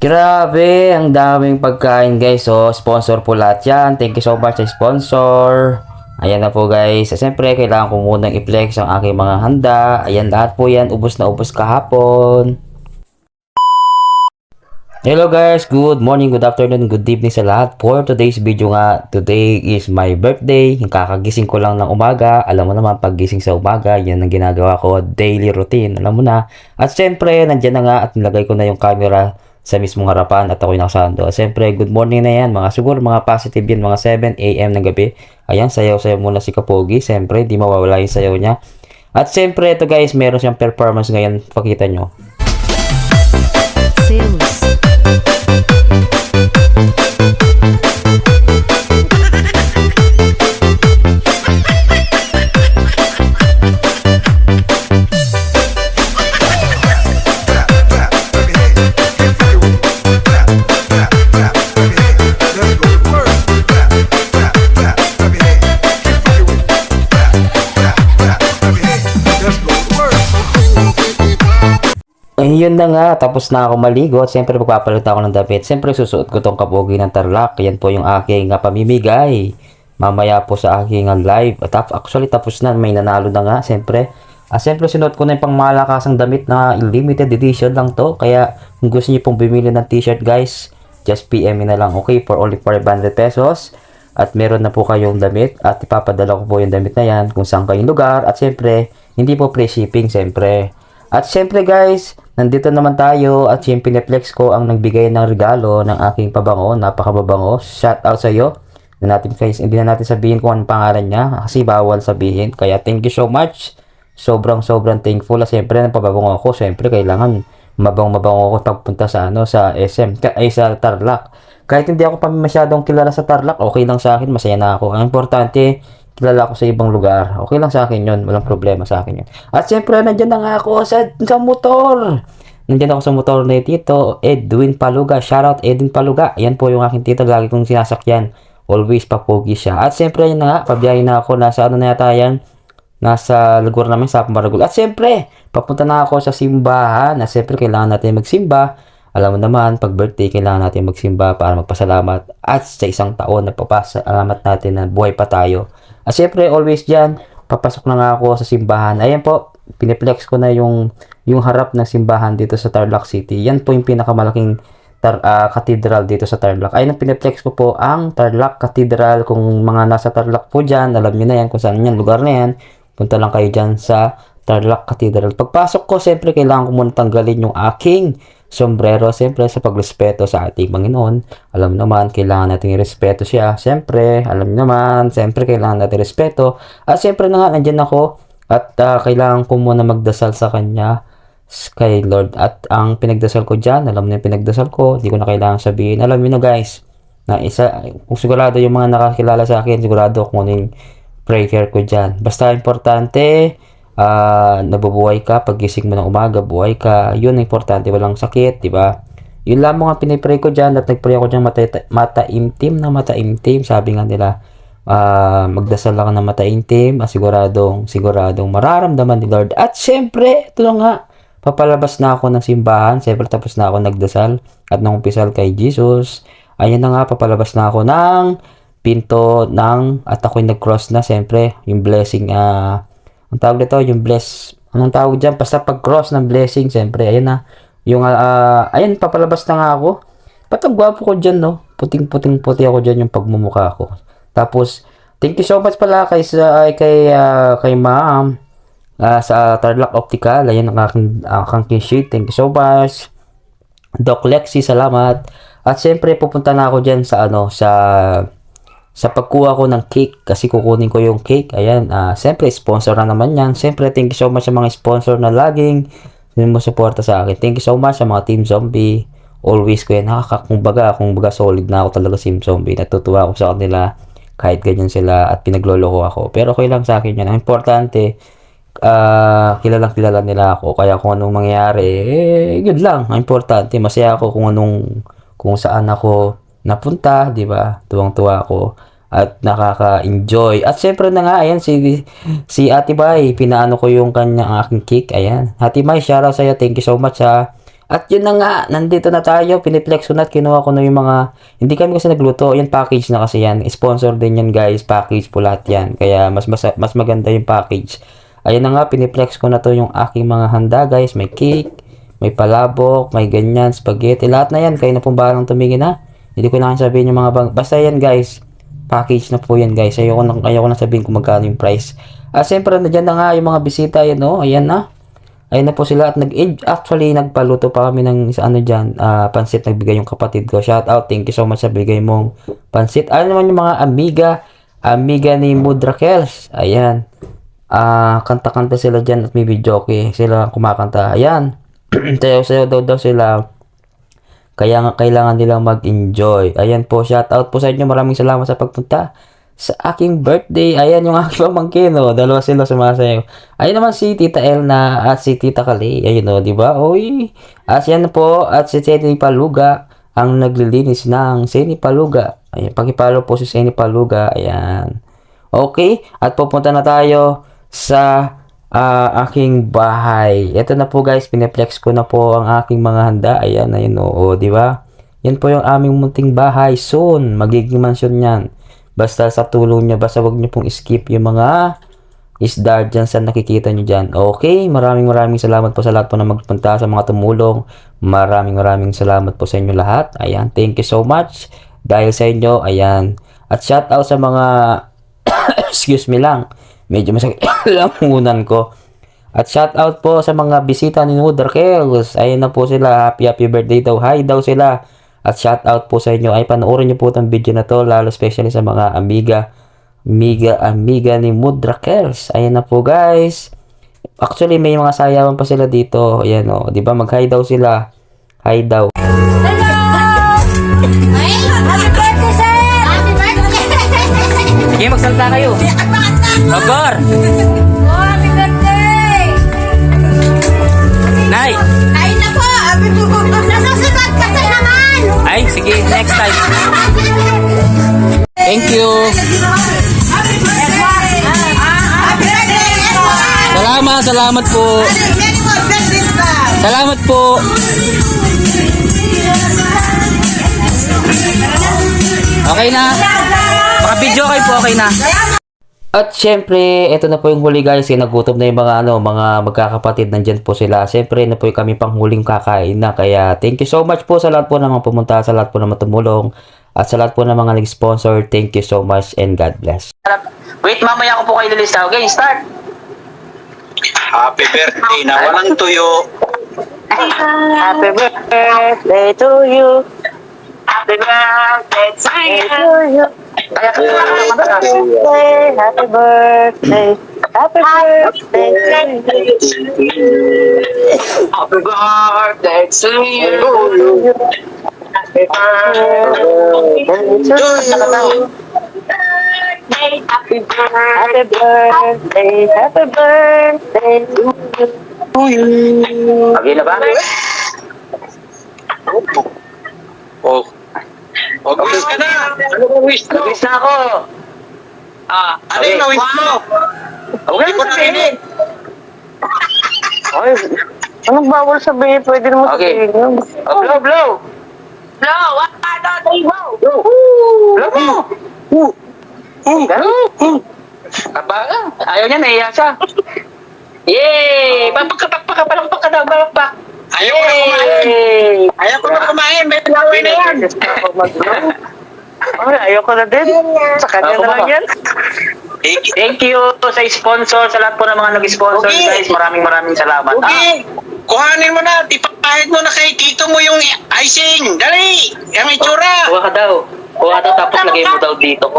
Grabe, ang daming pagkain guys. So, sponsor po lahat yan. Thank you so much sa sponsor. Ayan na po guys. Siyempre, kailangan ko munang i-flex ang aking mga handa. Ayan, lahat po yan. Ubus na ubus kahapon. Hello guys, good morning, good afternoon, good evening sa lahat. For today's video nga, today is my birthday. Yung kakagising ko lang ng umaga. Alam mo naman, paggising sa umaga, yan ang ginagawa ko, daily routine. Alam mo na. At syempre, nandyan na nga at nilagay ko na yung camera sa mismong harapan at ako'y nakasando. At syempre, good morning na yan. Mga siguro, mga positive yan, mga 7 a.m. ng gabi. Ayan, sayaw-sayaw muna si Kapogi. Syempre, di mawawala yung sayaw niya. At syempre, ito guys, meron siyang performance ngayon. Pakita nyo. Sales. Ayun na nga, tapos na ako maligo at siyempre magpapalit ako ng damit. Siyempre susuot ko tong kapogi ng tarlak. Yan po yung aking uh, pamimigay. Mamaya po sa aking uh, live. At actually tapos na, may nanalo na nga siyempre. Ah, siyempre sinuot ko na yung pangmalakasang damit na limited edition lang to. Kaya kung gusto niyo pong bumili ng t-shirt guys, just PM na lang okay for only 500 pesos. At meron na po kayong damit at ipapadala ko po yung damit na yan kung saan kayong lugar. At siyempre, hindi po free shipping siyempre. At syempre guys, nandito naman tayo at yung pineflex ko ang nagbigay ng regalo ng aking pabango, napakababango. Shout out sa iyo. Na natin guys, hindi na natin sabihin kung anong pangalan niya kasi bawal sabihin. Kaya thank you so much. Sobrang sobrang thankful. At syempre, ng pabango ako, syempre kailangan mabang mabango ako pagpunta sa ano sa SM ay sa Tarlac. Kahit hindi ako pa masyadong kilala sa Tarlac, okay lang sa akin, masaya na ako. Ang importante, kilala ko sa ibang lugar. Okay lang sa akin yun. Walang problema sa akin yun. At syempre, nandyan na nga ako sa, sa motor. Nandyan ako sa motor ni Tito, Edwin Paluga. Shoutout Edwin Paluga. Yan po yung aking tito. Lagi kong sinasakyan. Always papogi siya. At syempre, yun na nga. Pabiyahin na ako. Nasa ano na yata yan. Nasa lugar namin sa Maragul. At syempre, papunta na ako sa simbahan. Na syempre, kailangan natin magsimba. Alam mo naman, pag birthday, kailangan natin magsimba para magpasalamat. At sa isang taon, nagpapasalamat natin na buhay pa tayo. At syempre, always dyan, papasok na nga ako sa simbahan. Ayan po, piniplex ko na yung, yung harap ng simbahan dito sa Tarlac City. Yan po yung pinakamalaking tar, ah, cathedral dito sa Tarlac. Ayun ang piniplex ko po ang Tarlac Cathedral. Kung mga nasa Tarlac po dyan, alam niyo na yan kung saan yan, lugar na yan. Punta lang kayo dyan sa Tarlac Cathedral. Pagpasok ko, siyempre, kailangan ko muna tanggalin yung aking sombrero. Siyempre, sa pagrespeto sa ating Panginoon. Alam naman, kailangan natin irespeto siya. Siyempre, alam naman, siyempre, kailangan natin respeto. At siyempre na nga, nandyan ako. At ah, kailangan ko muna magdasal sa Kanya kay Lord. At ang pinagdasal ko dyan, alam niyo yung pinagdasal ko, hindi ko na kailangan sabihin. Alam niyo na guys, na isa, kung sigurado yung mga nakakilala sa akin, sigurado kung ano yung prayer ko dyan. Basta importante, ah nabubuhay ka, pagising mo ng umaga, buhay ka, yun ang importante, walang sakit, di ba? Yun lamang ang pinipray ko dyan at nagpray ako dyan mata, mataimtim na mataimtim. Sabi nga nila, ah magdasal lang ng mataimtim, ah, siguradong, siguradong mararamdaman ni Lord. At syempre, ito nga, papalabas na ako ng simbahan. Siyempre, tapos na ako nagdasal at nangumpisal kay Jesus. Ayan na nga, papalabas na ako ng pinto ng at ako'y nag-cross na siyempre yung blessing ah ang tawag nito yung bless. Anong tawag diyan basta pag-cross ng blessing siyempre ayun na. Yung ah, ayun papalabas na nga ako. Ba't ang gwapo ko dyan no? Puting puting puti ako dyan yung pagmumukha ko. Tapos thank you so much pala kay sa ay, kay ah, kay ma'am. Ah, sa Tarlac Optical. Ayun ang aking aking sheet. Thank you so much. Doc Lexi, salamat. At siyempre, pupunta na ako dyan sa ano, sa sa pagkuha ko ng cake kasi kukunin ko yung cake. Ayan, ah siyempre sponsor na naman yan. Siyempre, thank you so much sa mga sponsor na laging sumusuporta sa akin. Thank you so much sa mga Team Zombie. Always ko yan. Nakakakumbaga, kumbaga solid na ako talaga Team Zombie. Natutuwa ako sa kanila kahit ganyan sila at pinagloloko ako. Pero okay lang sa akin yan. Ang importante, ah kilalang kilala nila ako. Kaya kung anong mangyayari, eh, good lang. Ang importante, masaya ako kung anong, kung saan ako napunta, di ba? Tuwang-tuwa ako at nakaka-enjoy. At syempre na nga, ayan, si, si Ate Bay, pinaano ko yung kanyang aking cake, ayan. Ate May, shoutout sa'yo, thank you so much ha. At yun na nga, nandito na tayo, piniplex ko na at kinuha ko na yung mga, hindi kami kasi nagluto, yan package na kasi yan, sponsor din yan guys, package po lahat yan, kaya mas, mas, mas maganda yung package. Ayun na nga, piniplex ko na to yung aking mga handa guys, may cake, may palabok, may ganyan, spaghetti, lahat na yan, kayo na pong bahalang tumingin ha. Hindi ko na sabihin yung mga bang, basta yan guys, package na po yan guys, ayoko na, ayoko na sabihin kung magkano yung price. Ah, siyempre, nandiyan na nga yung mga bisita, yan o, ayan na. Ayun na po sila at nag actually nagpaluto pa kami ng isa ano diyan, ah, pansit nagbigay yung kapatid ko. Shout out, thank you so much sa bigay mong pansit. Ano naman yung mga amiga, amiga ni Mudra Kels. Ayan. Ah, kanta-kanta sila diyan at may video okay. Sila kumakanta. Ayan. Sayaw-sayaw daw daw sila. Kaya nga kailangan nilang mag-enjoy. Ayan po, shout out po sa inyo. Maraming salamat sa pagpunta sa aking birthday. Ayan yung aking pamangkin, oh. Dalawa sila sumasayaw. Ayun naman si Tita Elna at si Tita Kali. Ayun, oh, di ba? Oy. At yan po, at si Seni Paluga ang naglilinis ng Seni Paluga. Ayan, pakipalo po si Seni Paluga. Ayan. Okay, at pupunta na tayo sa ah, aking bahay. Ito na po guys, pineplex ko na po ang aking mga handa. Ayan, ayun, oo, di ba? Yan po yung aming munting bahay. Soon, magiging mansion yan. Basta sa tulong niya, basta wag niyo pong skip yung mga isda dyan sa nakikita niyo dyan. Okay, maraming maraming salamat po sa lahat po na magpunta sa mga tumulong. Maraming maraming salamat po sa inyo lahat. Ayan, thank you so much. Dahil sa inyo, ayan. At shout out sa mga, excuse me lang, medyo masakit lang unan ko. At shout out po sa mga bisita ni Mother Kels. Ayun na po sila. Happy happy birthday daw. Hi daw sila. At shout out po sa inyo. Ay panoorin niyo po itong video na to. Lalo especially sa mga amiga. Amiga, amiga ni Mudra Kels. Ayan na po guys. Actually may mga sayawan pa sila dito. Ayan o. Di ba mag-hi daw sila. Hi daw. Hello! Ay, happy birthday, sir! Happy birthday! Okay, magsalta kayo. Ogor! Oh, happy birthday! Nay! Ay na po! Happy birthday! Sa naman! Ay, sige. Next time. Thank you. Salamat, salamat po. Salamat po. Okay na. Maka-video kayo po, okay na. At syempre, ito na po yung huli guys. Eh, nagutom na yung mga ano, mga magkakapatid. Nandyan po sila. Syempre, na po yung kami pang huling kakain na. Kaya, thank you so much po sa lahat po ng mga pumunta, sa lahat po ng tumulong, at sa lahat po ng mga nag-sponsor. Thank you so much and God bless. Wait, mamaya ko po kayo lilista. Okay, start. Happy birthday na walang tuyo. Happy birthday to you. Happy birthday to you. Happy birthday, happy birthday, happy birthday to you. Happy birthday to you. Happy birthday to you. Happy birthday, happy birthday to you. Okay na ba? Oh. Oh, wish ka na. Ano ba wish mo? Nag-wish na ako. Ah, ano yung wish mo? Okay, ko narinig. Ay, anong bawal sabihin? Pwede naman Okay. sabihin yun. Oh, blow, blow. Blow! One, two, three, blow! Blow mo. Ganun. Aba, ayaw niya, nahiya siya. Yay! Papagkapak ka, palakpak ka daw, palakpak. Ayaw ko na kumain. Ayaw ko na kumain. May laway na yan. Ay, ayoko na din. Sa kanya na lang yan. Thank you. Thank you sa sponsor, sa lahat po ng mga nag-sponsor, Okay. guys. Maraming maraming salamat. Ah, Okay. Kuhanin mo na. Ipapahid mo na kay Tito mo yung icing. Dali. Yung itsura. kuha ka daw. Kuha daw, tapos lagay mo daw dito ko.